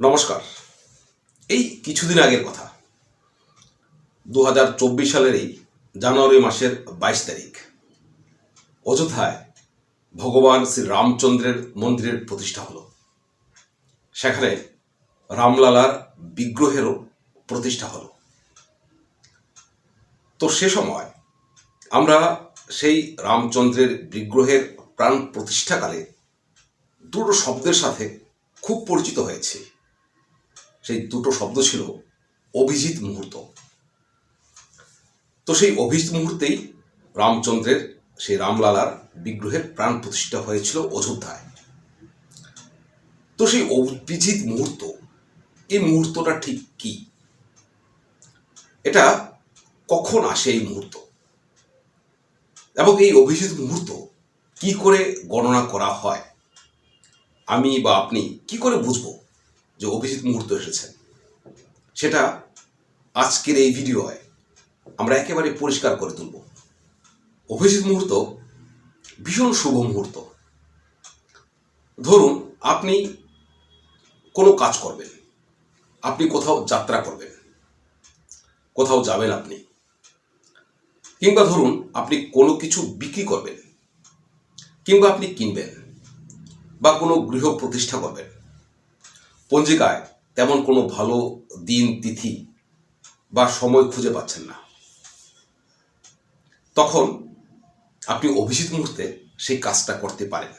নমস্কার। এই কিছুদিন আগের কথা। দু হাজার চব্বিশ সালের এই জানুয়ারি মাসের বাইশ তারিখ। অযোধ্যায় ভগবান শ্রী রামচন্দ্রের মন্দিরের প্রতিষ্ঠা হলো। সেখানে রামলালার বিগ্রহেরও প্রতিষ্ঠা হলো। তো সে সময় আমরা সেই রামচন্দ্রের বিগ্রহের প্রাণ প্রতিষ্ঠাকালে দুটো শব্দের সাথে খুব পরিচিত হয়েছি। সেই দুটো শব্দ ছিল অভিজিৎ মুহূর্ত। তো সেই অভিজিৎ মুহূর্তেই রামচন্দ্রের সেই রামলালার বিগ্রহের প্রাণ প্রতিষ্ঠা হয়েছিল অযোধ্যায়। তো সেই অভিজিৎ মুহূর্ত, এই মুহূর্তটা ঠিক কি? এটা কখন আসে এই মুহূর্ত? এবং এই অভিজিৎ মুহূর্ত কি করে গণনা করা হয়? আমি বা আপনি কি করে বুঝব? যে অভিজিৎ মুহূর্ত এসেছে। সেটা আজকের এই ভিডিওয় আমরা একেবারে পরিষ্কার করে তুলব। অভিজিৎ মুহূর্ত ভীষণ শুভ মুহূর্ত। ধরুন, আপনি কোনো কাজ করবেন। আপনি কোথাও যাত্রা করবেন। কোথাও যাবেন আপনি। কিংবা ধরুন, আপনি কোনো কিছু বিক্রি করবেন। কিংবা আপনি কিনবেন। বা কোনো গৃহ প্রতিষ্ঠা করবেন। পঞ্জিকায় তেমন কোনো ভালো দিন, তিথি বা সময় খুঁজে পাচ্ছেন না। তখন আপনি অভিজিৎ মুহূর্তে সেই কাজটা করতে পারেন।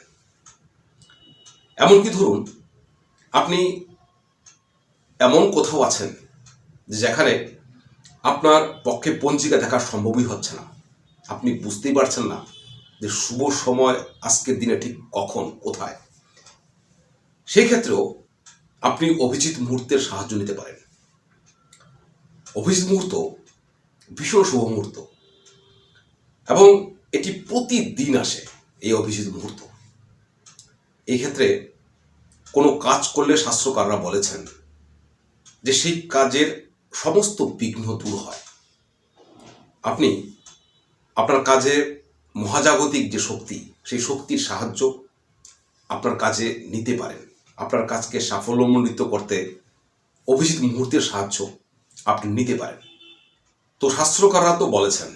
এমনকি ধরুন, আপনি এমন কোথাও আছেন যেখানে আপনার পক্ষে পঞ্জিকা দেখা সম্ভবই হচ্ছে না। আপনি বুঝতেই পারছেন না যে শুভ সময় আজকের দিনে ঠিক কখন, কোথায়। সেই ক্ষেত্রেও আপনি অভিজিৎ মুহূর্তের সাহায্য নিতে পারেন। অভিজিৎ মুহূর্ত ভীষণ শুভ মুহূর্ত। এবং এটি প্রতিদিন আসে এই অভিজিৎ মুহূর্ত। এই ক্ষেত্রে কোনো কাজ করলে শাস্ত্রকাররা বলেছেন যে সেই কাজের সমস্ত বিঘ্ন দূর হয়। আপনি আপনার কাজে মহাজাগতিক যে শক্তি, সেই শক্তির সাহায্য আপনার কাজে নিতে পারেন। আপনার কাজকে সাফল্যমণ্ডিত করতে অভিজিৎ মুহূর্তের সাহায্য আপনি নিতে পারেন। তো শাস্ত্রকাররা তো বলেছেন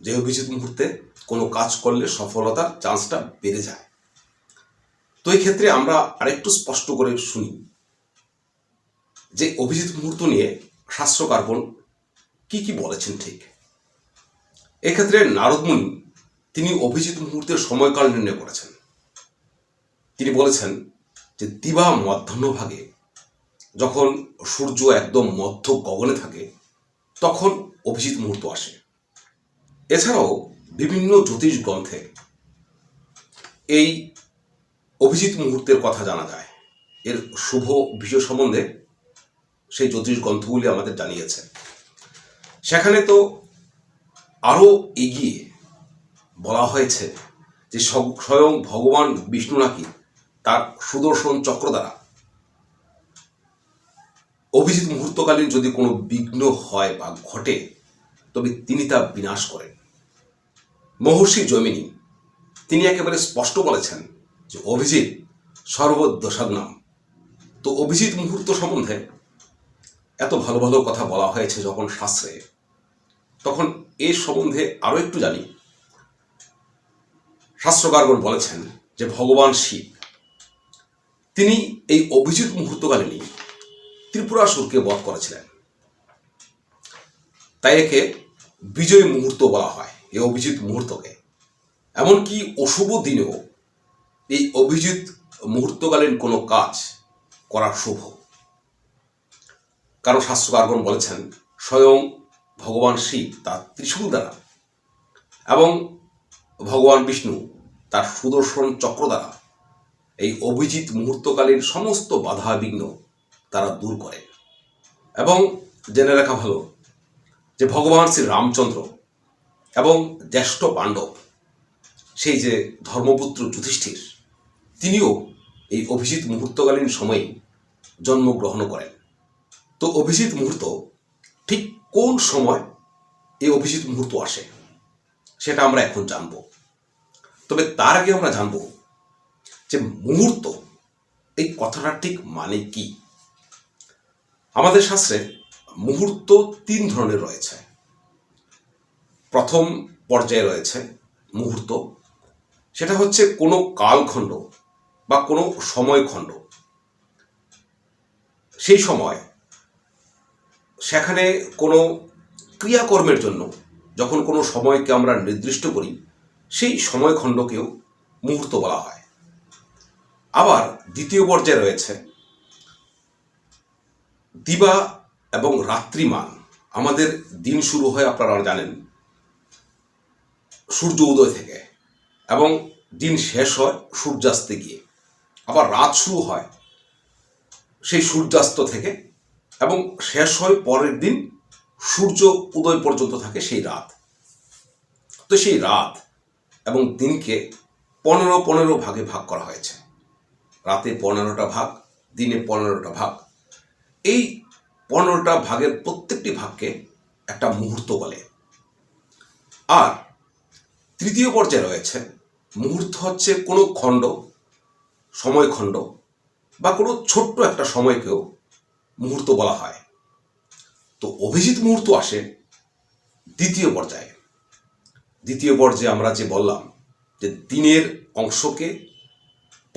যে অভিজিৎ মুহূর্তে কোনো কাজ করলে সফলতার চান্সটা বেড়ে যায়। তো এই ক্ষেত্রে আমরা আরেকটু স্পষ্ট করে শুনি যে অভিজিৎ মুহূর্ত নিয়ে শাস্ত্রকারগণ কি কি বলেছেন ঠিক? এক্ষেত্রে নারদমুনি তিনি অভিজিৎ মুহূর্তের সময়কাল নির্ণয় করেছেন। তিনি বলেছেন যে দিবা মধ্যাহ্নভাগে যখন সূর্য একদম মধ্য গগনে থাকে, তখন অভিজিৎ মুহূর্ত আসে। এছাড়াও বিভিন্ন জ্যোতিষ গ্রন্থে এই অভিজিৎ মুহূর্তের কথা জানা যায়। এর শুভ বিষয় সম্বন্ধে সেই জ্যোতিষ গ্রন্থগুলি আমাদের জানিয়েছে। সেখানে তো আরও এগিয়ে বলা হয়েছে যে স্বয়ং ভগবান বিষ্ণু নাকি তার সুদর্শন চক্র দ্বারা। অভিজিৎ মুহূর্তকালীন যদি কোনো বিঘ্ন হয় বা ঘটে, তবে তিনি তা বিনাশ করেন। মহর্ষি জমিনী, তিনি একেবারে স্পষ্ট বলেছেন যে অভিজিৎ সর্বদোষাদ নাম তো অভিজিৎ মুহূর্ত সম্বন্ধে এত ভালো ভালো কথা বলা হয়েছে যখন শাস্ত্রে, তখন এই সম্বন্ধে আরও একটু জানি। শাস্ত্রকারগণ বলেছেন যে ভগবান শিব তিনি এই অভিজিৎ মুহূর্তকালীনই ত্রিপুরাসুরকে বধ করেছিলেন। তাই একে বিজয় মুহূর্ত বলা হয়, এই অভিজিৎ মুহূর্তকে। এমনকি অশুভ দিনেও এই অভিজিৎ মুহূর্তকালীন কোনো কাজ করা শুভ। কারণ শাস্ত্রকারগণ বলেছেন, স্বয়ং ভগবান শিব তার ত্রিশূল দ্বারা এবং ভগবান বিষ্ণু তার সুদর্শন চক্র দ্বারা এই অভিজিৎ মুহূর্তকালীন সমস্ত বাধা বিঘ্ন তারা দূর করে। এবং জেনে রাখা ভালো যে ভগবান শ্রী রামচন্দ্র এবং জ্যেষ্ঠ পাণ্ডব, সেই যে ধর্মপুত্র যুধিষ্ঠির, তিনিও এই অভিজিৎ মুহূর্তকালীন সময়ে জন্মগ্রহণ করেন। তো অভিজিৎ মুহূর্ত ঠিক কোন সময় এই অভিজিৎ মুহূর্ত আসে, সেটা আমরা এখন জানব। তবে তার আগে আমরা জানব যে মুহূর্ত, এই কথাটা ঠিক মানে কি? আমাদের শাস্ত্রে মুহূর্ত তিন ধরনের রয়েছে। প্রথম পর্যায়ে রয়েছে মুহূর্ত, সেটা হচ্ছে কোনো কালখণ্ড বা কোনো সময়খণ্ড। সেই সময় সেখানে কোনো ক্রিয়াকর্মের জন্য যখন কোনো সময়কে আমরা নির্দিষ্ট করি, সেই সময়খণ্ডকেও মুহূর্ত বলা হয়। আবার দ্বিতীয় পর্যায়ে রয়েছে। দিবা এবং রাত্রিমান, আমাদের দিন শুরু হয় আপনারা জানেন, সূর্য উদয় থেকে এবং দিন শেষ হয় সূর্যাস্তে গিয়ে। আবার রাত শুরু হয় সেই সূর্যাস্ত থেকে এবং শেষ হয় পরের দিন সূর্য উদয় পর্যন্ত থাকে সেই রাত। তো সেই রাত এবং দিনকে পনেরো পনেরো ভাগে ভাগ করা হয়েছে। রাতে পনেরোটা ভাগ, দিনে পনেরোটা ভাগ। এই পনেরোটা ভাগের প্রত্যেকটি ভাগকে একটা মুহূর্ত বলে। আর তৃতীয় পর্যায়ে রয়েছে, মুহূর্ত হচ্ছে কোনো খণ্ড সময়খণ্ড বা কোনো ছোট্ট একটা সময়কেও মুহূর্ত বলা হয়। তো অভিজিৎ মুহূর্ত আসে দ্বিতীয় পর্যায়ে। দ্বিতীয় পর্যায়ে আমরা যে বললাম যে দিনের অংশকে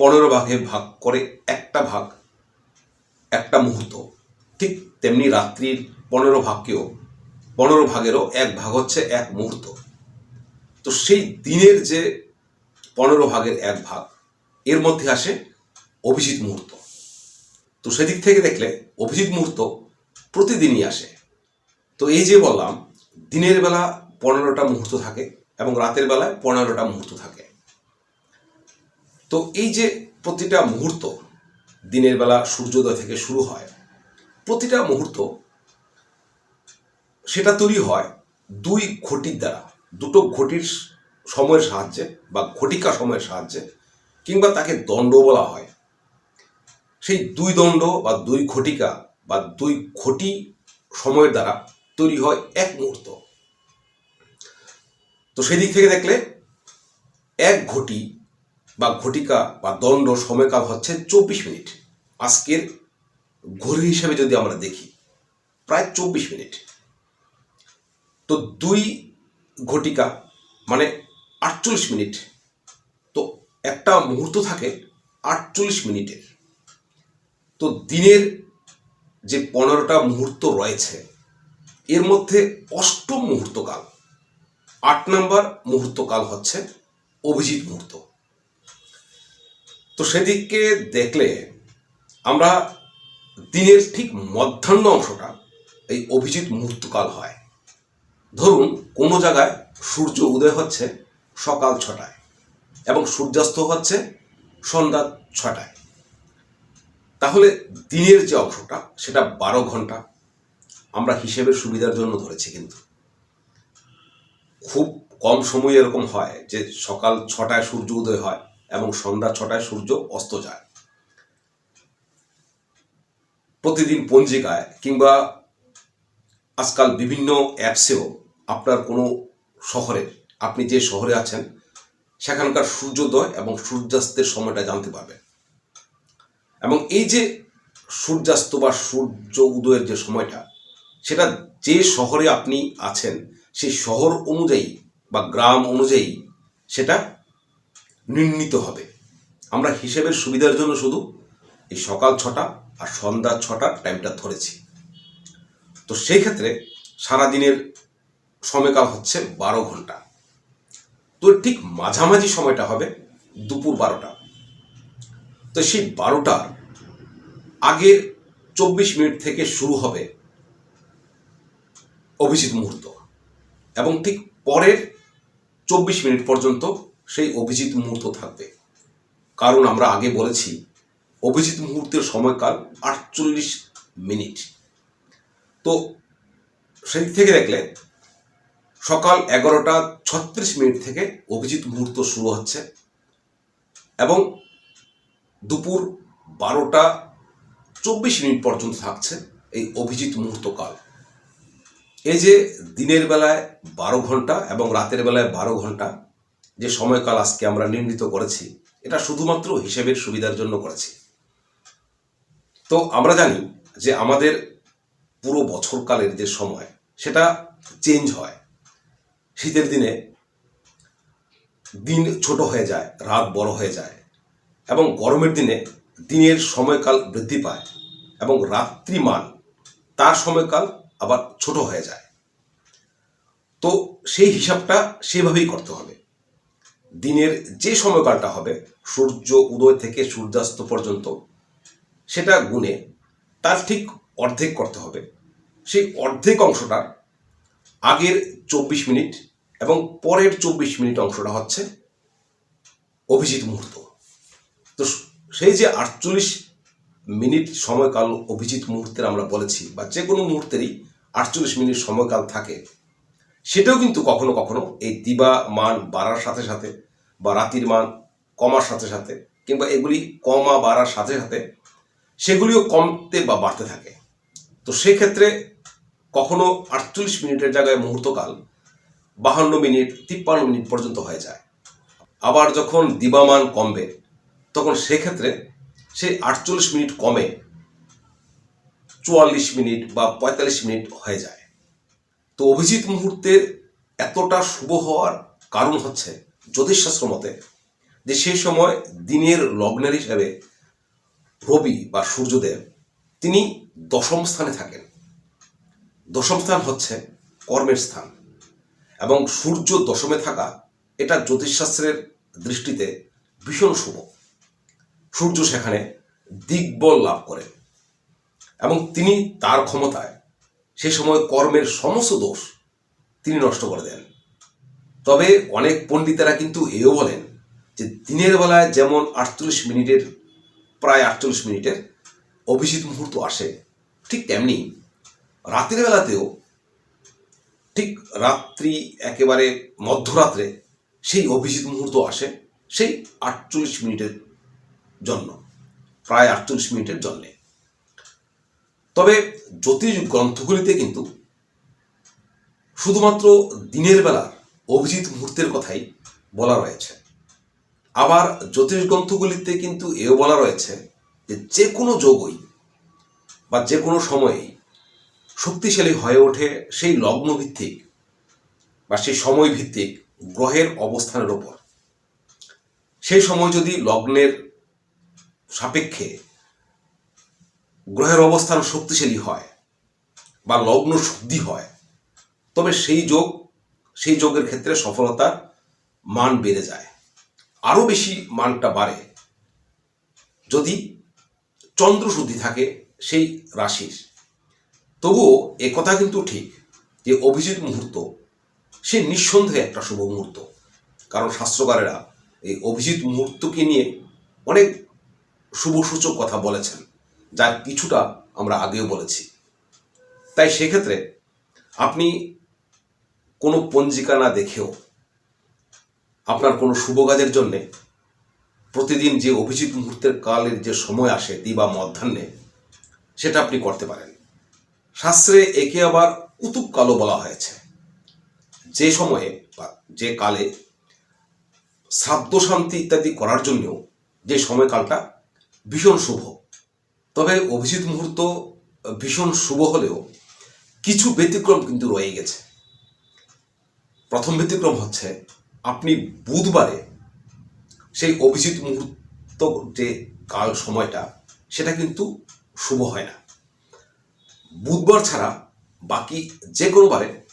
পনেরো ভাগে ভাগ করে একটা ভাগ, একটা মুহূর্ত। ঠিক তেমনি রাত্রির পনেরো ভাগকেও, পনেরো ভাগেরও এক ভাগ হচ্ছে এক মুহূর্ত। তো সেই দিনের যে পনেরো ভাগের এক ভাগ, এর মধ্যে আসে অভিজিৎ মুহূর্ত। তো সেদিক থেকে দেখলে অভিজিৎ মুহূর্ত প্রতিদিনই আসে। তো এই যে বললাম, দিনের বেলা পনেরোটা মুহূর্ত থাকে এবং রাতের বেলায় পনেরোটা মুহূর্ত থাকে। তো এই যে প্রতিটা মুহূর্ত দিনের বেলা সূর্যোদয় থেকে শুরু হয়, প্রতিটা মুহূর্ত সেটা তৈরি হয় দুই ঘটির দ্বারা। দুটো ঘটির সময়ের সাহায্যে বা ঘটিকা সময়ের সাহায্যে কিংবা তাকে দণ্ড বলা হয়। সেই দুই দণ্ড বা দুই ঘটিকা বা দুই ঘটি সময়ের দ্বারা তৈরি হয় এক মুহূর্ত। তো সেদিক থেকে দেখলে এক ঘটি বা ঘটিকা বা দণ্ড সময়কাল হচ্ছে চব্বিশ মিনিট। আজকের ঘড়ি হিসেবে যদি আমরা দেখি, প্রায় চব্বিশ মিনিট। তো দুই ঘটিকা মানে আটচল্লিশ মিনিট। তো একটা মুহূর্ত থাকে আটচল্লিশ মিনিটের। তো দিনের যে পনেরোটা মুহূর্ত রয়েছে, এর মধ্যে অষ্টম মুহূর্তকাল, আট নম্বর মুহূর্তকাল হচ্ছে অভিজিৎ মুহূর্ত। তো সেদিকে দেখলে আমরা দিনের ঠিক মধ্যাহ্ন অংশটা এই অভিজিৎ মুহূর্তকাল হয়। ধরুন, কোনো জায়গায় সূর্য উদয় হচ্ছে সকাল ছটায় এবং সূর্যাস্ত হচ্ছে সন্ধ্যা ছটায়। তাহলে দিনের যে অংশটা, সেটা বারো ঘণ্টা আমরা হিসেবের সুবিধার জন্য ধরেছি কিন্তু। খুব কম সময় এরকম হয় যে সকাল ছটায় সূর্য উদয় হয়। এবং সন্ধ্যা ছটায় সূর্য অস্ত যায়। প্রতিদিন পঞ্জিকায় কিংবা আজকাল বিভিন্ন অ্যাপসেও আপনার কোনো শহরে, আপনি যে শহরে আছেন, সেখানকার সূর্যোদয় এবং সূর্যাস্তের সময়টা জানতে পারবেন। এবং এই যে সূর্যাস্ত বা সূর্য উদয়ের যে সময়টা, সেটা যে শহরে আপনি আছেন, সেই শহর অনুযায়ী বা গ্রাম অনুযায়ী সেটা নির্ণীত হবে। আমরা হিসেবের সুবিধার জন্য শুধু এই সকাল ছটা আর সন্ধ্যা ছটার টাইমটা ধরেছি। তো সেই ক্ষেত্রে সারাদিনের সময়কাল হচ্ছে বারো ঘণ্টা। তো ঠিক মাঝামাঝি সময়টা হবে দুপুর বারোটা। তো সেই বারোটার আগের চব্বিশ মিনিট থেকে শুরু হবে অভিজিৎ মুহূর্ত। এবং ঠিক পরের চব্বিশ মিনিট পর্যন্ত সেই অভিজিৎ মুহূর্ত থাকবে। কারণ আমরা আগে বলেছি, অভিজিৎ মুহূর্তের সময়কাল আটচল্লিশ মিনিট। তো সেই থেকে দেখলে, সকাল এগারোটা ছত্রিশ মিনিট থেকে অভিজিৎ মুহূর্ত শুরু হচ্ছে এবং দুপুর বারোটা চব্বিশ মিনিট পর্যন্ত থাকছে এই অভিজিৎ মুহূর্তকাল। এই যে দিনের বেলায় বারো ঘণ্টা এবং রাতের বেলায় বারো ঘণ্টা যে সময়কাল আজকে আমরা নির্ণীত করেছি, এটা শুধুমাত্র হিসেবের সুবিধার জন্য করেছি। তো আমরা জানি যে আমাদের পুরো বছরকালের যে সময়, সেটা চেঞ্জ হয়। শীতের দিনে দিন ছোট হয়ে যায়, রাত বড় হয়ে যায়, এবং গরমের দিনে দিনের সময়কাল বৃদ্ধি পায়, এবং রাত্রিমান তার সময়কাল আবার ছোট হয়ে যায়। তো সেই হিসাবটা সেভাবেই করতে হবে। দিনের যে সময়কালটা হবে, সূর্য উদয় থেকে সূর্যাস্ত পর্যন্ত, সেটা গুণে তার ঠিক অর্ধেক করতে হবে। সেই অর্ধেক অংশটার আগের চব্বিশ মিনিট এবং পরের চব্বিশ মিনিট অংশটা হচ্ছে অভিজিৎ মুহূর্ত। তো সেই যে আটচল্লিশ মিনিট সময়কাল অভিজিৎ মুহূর্তের আমরা বলেছি, বা যে কোনো মুহূর্তেরই আটচল্লিশ মিনিট সময়কাল থাকে সেটাও কিন্তু কখনো কখনো এই দিবা মান বাড়ার সাথে সাথে বা রাতির মান কমার সাথে সাথে কিংবা এগুলি কমা বাড়ার সাথে সাথে সেগুলিও কমতে বা বাড়তে থাকে। তো সেক্ষেত্রে কখনো আটচল্লিশ মিনিটের জায়গায় মুহূর্তকাল বাহান্ন মিনিট, তিপ্পান্ন মিনিট পর্যন্ত হয়ে যায়। আবার যখন দিবামান কমবে, তখন সেক্ষেত্রে সেই আটচল্লিশ মিনিট কমে চুয়াল্লিশ মিনিট বা পঁয়তাল্লিশ মিনিট হয়ে যায়। তো অভিজিৎ মুহূর্তের এতটা শুভ হওয়ার কারণ হচ্ছে জ্যোতিষশাস্ত্র মতে যে সেই সময় দিনের লগ্নের হিসাবে রবি বা সূর্যদেব তিনি দশম স্থানে থাকেন। দশম স্থান হচ্ছে কর্মের স্থান এবং সূর্য দশমে থাকা এটা জ্যোতিষশাস্ত্রের দৃষ্টিতে ভীষণ শুভ। সূর্য সেখানে দিগ্বল লাভ করেন এবং তিনি তার ক্ষমতায় সে সময় কর্মের সমস্ত দোষ তিনি নষ্ট করে দেন। তবে অনেক পণ্ডিতেরা কিন্তু এও বলেন যে দিনের বেলায় যেমন আটচল্লিশ মিনিটের, প্রায় আটচল্লিশ মিনিটের অভিজিৎ মুহূর্ত আসে, ঠিক তেমনি রাতের বেলাতেও ঠিক রাত্রি একেবারে মধ্যরাত্রে সেই অভিজিৎ মুহূর্ত আসে সেই আটচল্লিশ মিনিটের জন্য, প্রায় আটচল্লিশ মিনিটের জন্যে। তবে জ্যোতিষ গ্রন্থগুলিতে কিন্তু শুধুমাত্র দিনের বেলা অভিজিৎ মুহূর্তের কথাই বলা রয়েছে। আবার জ্যোতিষ গ্রন্থগুলিতে কিন্তু এও বলা রয়েছে যে যে কোনো যোগই বা যে কোনো সময়েই শক্তিশালী হয়ে ওঠে সেই লগ্ন ভিত্তিক বা সেই সময় ভিত্তিক গ্রহের অবস্থানের ওপর। সেই সময় যদি লগ্নের সাপেক্ষে গ্রহের অবস্থান শক্তিশালী হয় বা লগ্ন শুদ্ধি হয়, তবে সেই যোগ, সেই যোগের ক্ষেত্রে সফলতার মান বেড়ে যায়। আরও বেশি মানটা বাড়ে যদি চন্দ্র শুদ্ধি থাকে সেই রাশির। তবুও এ কথা কিন্তু ঠিক যে অভিজিৎ মুহূর্ত, সে নিঃসন্দেহে একটা শুভ মুহূর্ত। কারণ শাস্ত্রকারেরা এই অভিজিৎ মুহূর্তকে নিয়ে অনেক শুভ সূচক কথা বলেছেন। যার কিছুটা আমরা আগেও বলেছি। তাই সেক্ষেত্রে আপনি কোনো পঞ্জিকা না দেখেও আপনার কোনো শুভ কাজের জন্যে প্রতিদিন যে অভিজিৎ মুহূর্তের কালের যে সময় আসে, দিবা মধ্যাহ্নে, সেটা আপনি করতে পারেন। শাস্ত্রে একে আবার কুতুব কালো বলা হয়েছে। যে সময়ে বা যে কালে শ্রাদ্ধ শান্তি ইত্যাদি করার জন্যও যে সময়কালটা ভীষণ শুভ। তবে অভিজিৎ মুহূর্ত ভীষণ শুভ হলেও কিছু ব্যতিক্রম কিন্তু রয়ে গেছে। প্রথম ব্যতিক্রম হচ্ছে, আপনি বুধবারে সেই অভিজিৎ মুহূর্ত যে কাল সময়টা, সেটা কিন্তু শুভ হয় না। বুধবার ছাড়া বাকি যে কোনো বারে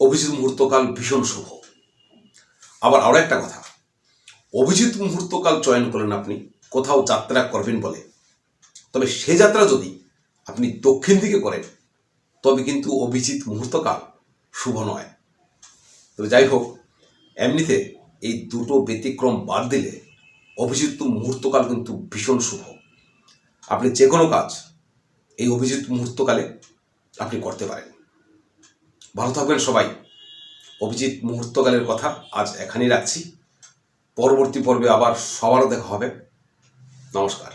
অভিজিৎ মুহূর্তকাল ভীষণ শুভ। আবার আরও একটা কথা, অভিজিৎ মুহূর্তকাল চয়ন করেন আপনি, কোথাও যাত্রা করবেন বলে। তবে সে যাত্রা যদি আপনি দক্ষিণ দিকে করেন, তবে কিন্তু অভিজিৎ মুহূর্তকাল শুভ নয়। তবে যাই হোক, এমনিতে এই দুটো ব্যতিক্রম বাদ দিলে অভিজিৎ মুহূর্তকাল কিন্তু ভীষণ শুভ। আপনি যে কোনো কাজ এই অভিজিৎ মুহূর্তকালে আপনি করতে পারেন। ভালো থাকবেন সবাই। অভিজিৎ মুহূর্তকালের কথা আজ এখানেই রাখছি। পরবর্তী পর্বে আবার সবারও দেখা হবে। নমস্কার।